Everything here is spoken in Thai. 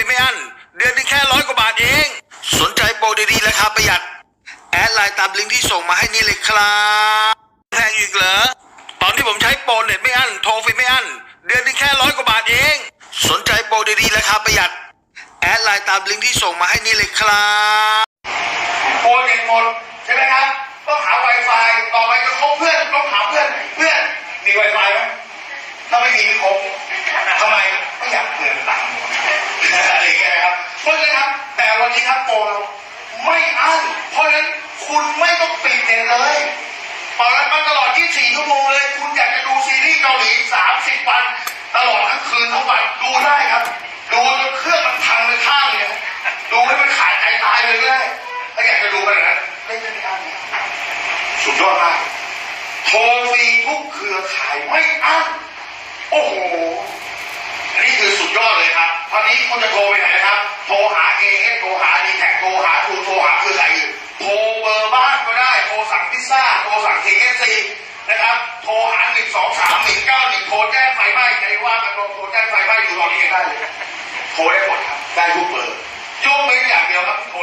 รีไม่อั้นเดือนนึงแค่ร้อยกว่าบาทเอง สนใจโปรดีๆราคาประหยัด แอดไลน์ตามลิงก์ที่ส่งมาให้นี่เลยครับแพงอีกเหรอตอนที่ผมใช้โปรเน็ตไม่อั้นโทรฟรีไม่อั้นเดือนนึงแค่ร้อยกว่าบาทเอง สนใจโปรดีๆราคาประหยัด แอดไลน์ตามลิงก์ที่ส่งมาให้นี่เลยครับโปรเน็ตหมดใช่ไหมครับต้องหา Wi-Fi ต่อไปจะคบเพื่อนต้องหาเพื่อนเพื่อนมี Wi-Fi ไหมถ้าไม่มีม่คบ วันนี้ครับโปรเราไม่อั้น เพราะฉะนั้นคุณไม่ต้องปิดเน็ตเลยเปิดมาตลอด 24 ชั่วโมงเลย คุณอยากจะดูซีรีส์เกาหลี 30 วัน ตลอดทั้งคืนทั้งวันดูได้ครับ ดูจนเครื่องมันพังไปข้างเลยดูให้มันขาดใจตายเลยก็ได้ถ้าอยากจะดูมันางนั้นเล่นได้ไม่อั้นสุดยอดมากโทรฟรีทุกเครือข่ายไม่อั้นโอ้โห อันนี้คือสุดยอด ตอนนี้คุณจะโทรไปไหนนะครับ โทรหาเอเอโทรหาดีแท็กโทรหาทูโทรหาเครือข่ายอื่โทรเบอร์บ้านก็ได้ โทรสั่งพิซซ่า โทรสั่งเคเอฟซีนะครับ โทรหาหนึ่งสองสามหนึ่งเก้าหนึ่งโทรแจ้งไฟไหม้ในว่ากันตรงโทรแจ้งไฟไหม้อยู่ตอนนี้ได้เลย โทรได้หมดครับ ได้ทุกเบอร์ยกเว้นอย่างเดียวครับโทร